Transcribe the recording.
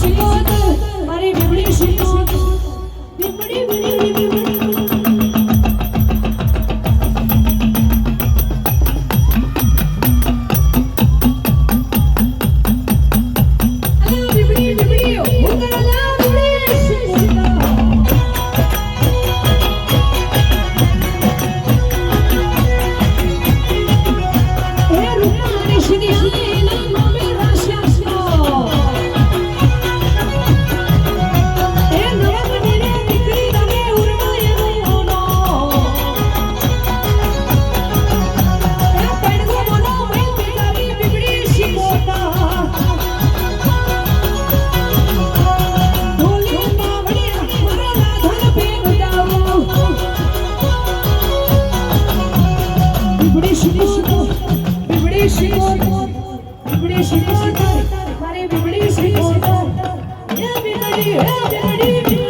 શીખો તું મારી બીબડી શીખો તું બીબડી બીબડી બીબડી શિકોત બીબડી શિકોત મારી બીબડી શિકોત હે બીબડી હે બીબડી